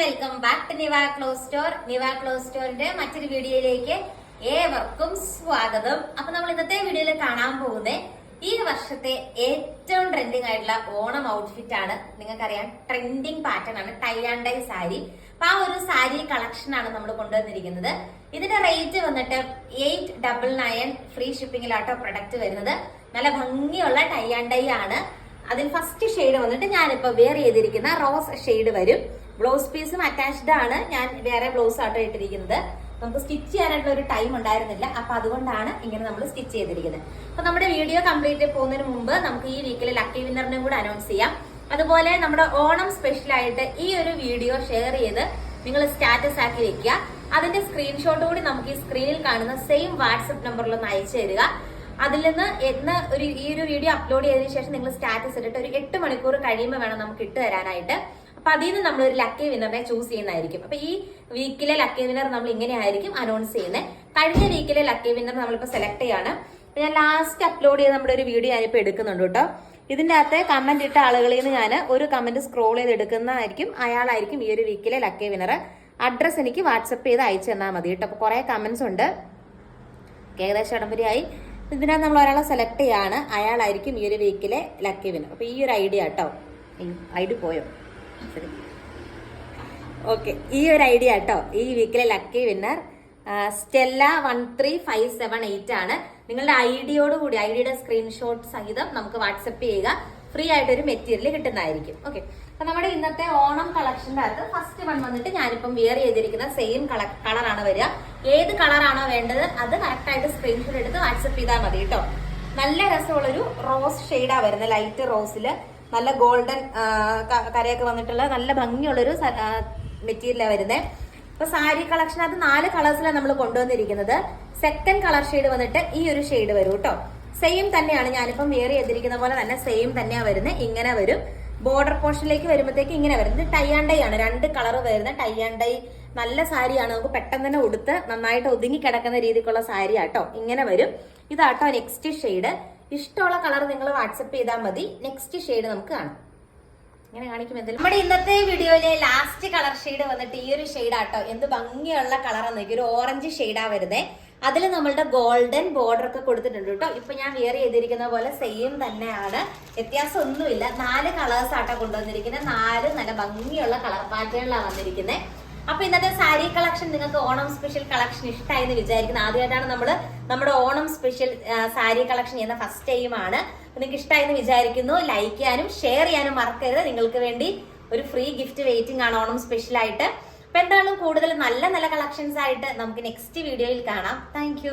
Welcome back to Niva clothes store Niva clothes സ്റ്റോറിന്റെ മറ്റൊരു വീഡിയോയിലേക്ക് ഏവർക്കും സ്വാഗതം. അപ്പൊ നമ്മൾ ഇന്നത്തെ വീഡിയോയിൽ കാണാൻ പോകുന്നത് ഈ വർഷത്തെ ഏറ്റവും ട്രെൻഡിങ് ആയിട്ടുള്ള ഓണം ഔട്ട്ഫിറ്റ് ആണ്. നിങ്ങൾക്കറിയാം ട്രെൻഡിങ് പാറ്റേൺ ആണ് ടൈ ആൻഡ് ഡൈ സാരി. അപ്പൊ ആ ഒരു സാരി കളക്ഷൻ ആണ് നമ്മൾ കൊണ്ടുവന്നിരിക്കുന്നത്. ഇതിന്റെ റേറ്റ് വന്നിട്ട് എയ്റ്റ് ഡബിൾ നയൻ ഫ്രീ ഷിപ്പിംഗിലാട്ടോ പ്രൊഡക്റ്റ് വരുന്നത്. നല്ല ഭംഗിയുള്ള ടൈ ആൻഡ് ഡൈ ആണ്. അതിൽ ഫസ്റ്റ് ഷെയ്ഡ് വന്നിട്ട് ഞാനിപ്പോ വെയർ ചെയ്തിരിക്കുന്ന റോസ് ഷെയ്ഡ് വരും. ബ്ലൗസ് പീസും അറ്റാച്ച്ഡ് ആണ്. ഞാൻ വേറെ ബ്ലൗസ് ആട്ടോ ഇട്ടിരിക്കുന്നത്. നമുക്ക് സ്റ്റിച്ച് ചെയ്യാനായിട്ടുള്ള ഒരു ടൈം ഉണ്ടായിരുന്നില്ല. അപ്പൊ അതുകൊണ്ടാണ് ഇങ്ങനെ നമ്മൾ സ്റ്റിച്ച് ചെയ്തിരിക്കുന്നത്. അപ്പൊ നമ്മുടെ വീഡിയോ കംപ്ലീറ്റ് പോകുന്നതിന് മുമ്പ് നമുക്ക് ഈ വീക്കിലെ ലക്കി വിന്നറിനെ കൂടെ അനൗൺസ് ചെയ്യാം. അതുപോലെ നമ്മുടെ ഓണം സ്പെഷ്യൽ ആയിട്ട് ഈ ഒരു വീഡിയോ ഷെയർ ചെയ്ത് നിങ്ങൾ സ്റ്റാറ്റസ് ആക്കി വെക്കുക. അതിന്റെ സ്ക്രീൻഷോട്ട് കൂടി നമുക്ക് ഈ സ്ക്രീനിൽ കാണുന്ന സെയിം വാട്സപ്പ് നമ്പറിൽ ഒന്ന് അയച്ചു തരിക. അതിൽ നിന്ന് എന്ന് ഒരു ഈ ഒരു വീഡിയോ അപ്ലോഡ് ചെയ്തതിനു ശേഷം നിങ്ങൾ സ്റ്റാറ്റസ് ഇട്ടിട്ട് ഒരു എട്ട് മണിക്കൂർ കഴിയുമ്പോൾ വേണം നമുക്ക് ഇട്ട് തരാനായിട്ട്. അപ്പൊ അതിൽ നിന്ന് നമ്മൾ ഒരു ലക്കി വിന്നറിനെ ചൂസ് ചെയ്യുന്നതായിരിക്കും. അപ്പൊ ഈ വീക്കിലെ ലക്കി വിന്നർ നമ്മൾ ഇങ്ങനെയായിരിക്കും അനൗൺസ് ചെയ്യുന്നത് കഴിഞ്ഞ വീക്കിലെ ലക്കി വിന്നർ നമ്മളിപ്പോ സെലക്ട് ചെയ്യാണ്. ഞാൻ ലാസ്റ്റ് അപ്ലോഡ് ചെയ്ത് നമ്മുടെ ഒരു വീഡിയോ ഞാനിപ്പോൾ എടുക്കുന്നുണ്ട് കേട്ടോ. ഇതിന്റെ അകത്തെ കമന്റ് ഇട്ട ആളുകളിൽ നിന്ന് ഞാൻ ഒരു കമന്റ് സ്ക്രോൾ ചെയ്ത് എടുക്കുന്നതായിരിക്കും. അയാളായിരിക്കും ഈ ഒരു വീക്കിലെ ലക്കി വിന്നർ അഡ്രസ് എനിക്ക് വാട്സപ്പ് ചെയ്ത് അയച്ചു തന്നാൽ മതി കേട്ടോ. അപ്പൊ കുറെ കമന്റ്സ് ഉണ്ട്. ഏകദേശം ഇടംവരെയായി. ഇതിനകത്ത് നമ്മൾ ഒരാളെ സെലക്ട് ചെയ്യാണ്. അയാളായിരിക്കും ഈ ഒരു വീക്കിലെ ലക്കി വിന്നർ അപ്പോൾ ഈ ഒരു ഐഡിയ കേട്ടോ. ഐ ഡി പോയോ? ഓക്കെ ഈ ഒരു ഐഡിയ കേട്ടോ. ഈ വീക്കിലെ lucky winner Stella one three five seven eight ആണ്. നിങ്ങളുടെ ഐഡിയോട് കൂടി ഐഡിയുടെ സ്ക്രീൻഷോട്ട് സഹിതം നമുക്ക് വാട്സപ്പ് ചെയ്യുക. ഫ്രീ ആയിട്ട് ഒരു മെറ്റീരിയൽ കിട്ടുന്നതായിരിക്കും. ഓക്കെ അപ്പൊ നമ്മുടെ ഇന്നത്തെ ഓണം കളക്ഷന്റെ അകത്ത് ഫസ്റ്റ് വൺ വന്നിട്ട് ഞാനിപ്പം വിയർ ചെയ്തിരിക്കുന്ന സെയിം കളർ കളറാണ് വരിക. ഏത് കളറാണോ വേണ്ടത് അത് കറക്റ്റായിട്ട് സ്ക്രീൻഷോട്ട് എടുത്ത് വാട്സപ്പ് ചെയ്താൽ മതി കേട്ടോ. നല്ല രസമുള്ളൊരു റോസ് ഷെയ്ഡാണ് വരുന്നത് ലൈറ്റ് റോസിൽ നല്ല ഗോൾഡൻ കരയൊക്കെ വന്നിട്ടുള്ള നല്ല ഭംഗിയുള്ളൊരു മെറ്റീരിയലാണ് വരുന്നത് ഇപ്പൊ സാരി കളക്ഷൻ അത് നാല് കളേഴ്സിലാണ് നമ്മൾ കൊണ്ടുവന്നിരിക്കുന്നത്. സെക്കൻഡ് കളർ ഷെയ്ഡ് വന്നിട്ട് ഈ ഒരു ഷെയ്ഡ് വരും കേട്ടോ. സെയിം തന്നെയാണ് ഞാനിപ്പം വെയർ ചെയ്തിരിക്കുന്ന പോലെ തന്നെ സെയിം തന്നെയാണ് വരുന്നത് ഇങ്ങനെ വരും. ബോർഡർ പോർഷനിലേക്ക് വരുമ്പോഴത്തേക്ക് ഇങ്ങനെ വരുന്നത് ടൈ ആൻഡ് ഡൈ ആണ്. രണ്ട് കളർ വരുന്ന ടൈ ആൻഡ് ഡൈ. നല്ല സാരിയാണ്. നമുക്ക് പെട്ടെന്ന് തന്നെ ഉടുത്ത് നന്നായിട്ട് ഒതുങ്ങി കിടക്കുന്ന രീതിക്കുള്ള സാരി ആട്ടോ ഇങ്ങനെ വരും. ഇതാട്ടോ നെക്സ്റ്റ് ഷെയ്ഡ്. ഇഷ്ടമുള്ള കളർ നിങ്ങൾ വാട്സപ്പ് ചെയ്താൽ മതി. നെക്സ്റ്റ് ഷെയ്ഡ് നമുക്ക് കാണാം. ഇങ്ങനെ കാണിക്കും എന്തെങ്കിലും നമ്മുടെ ഇന്നത്തെ വീഡിയോയിലെ ലാസ്റ്റ് കളർ ഷെയ്ഡ് വന്നിട്ട് ഈ ഒരു ഷെയ്ഡ് ആട്ടോ. എന്ത് ഭംഗിയുള്ള കളറാണ് നോക്കി ഒരു ഓറഞ്ച് ഷെയ്ഡാ വരുന്നത് അതിൽ നമ്മളുടെ ഗോൾഡൻ ബോർഡർ ഒക്കെ കൊടുത്തിട്ടുണ്ട് കേട്ടോ. ഇപ്പൊ ഞാൻ വെയർ ചെയ്തിരിക്കുന്ന പോലെ സെയിം തന്നെയാണ്. വ്യത്യാസം ഒന്നുമില്ല നാല് കളേഴ്സ് ആട്ടോ കൊണ്ടുവന്നിരിക്കുന്നത് നാല് നല്ല ഭംഗിയുള്ള കളർ പാറ്റേണിലാണ് വന്നിരിക്കുന്നത് അപ്പൊ ഇന്നത്തെ സാരി കളക്ഷൻ നിങ്ങൾക്ക് ഓണം സ്പെഷ്യൽ കളക്ഷൻ ഇഷ്ടമായി എന്ന് വിചാരിക്കുന്നത് ആദ്യമായിട്ടാണ് നമ്മൾ നമ്മുടെ ഓണം സ്പെഷ്യൽ സാരി കളക്ഷൻ ചെയ്യുന്ന ഫസ്റ്റ് ടൈം ആണ്. നിങ്ങൾക്ക് ഇഷ്ടമായി എന്ന് വിചാരിക്കുന്നു. ലൈക്ക് ചെയ്യാനും ഷെയർ ചെയ്യാനും മറക്കരുത്. നിങ്ങൾക്ക് വേണ്ടി ഒരു ഫ്രീ ഗിഫ്റ്റ് വെയിറ്റിംഗ് ആണ് ഓണം സ്പെഷ്യൽ ആയിട്ട്. അപ്പൊ എന്തായാലും കൂടുതൽ നല്ല നല്ല കളക്ഷൻസ് ആയിട്ട് നമുക്ക് നെക്സ്റ്റ് വീഡിയോയിൽ കാണാം. താങ്ക്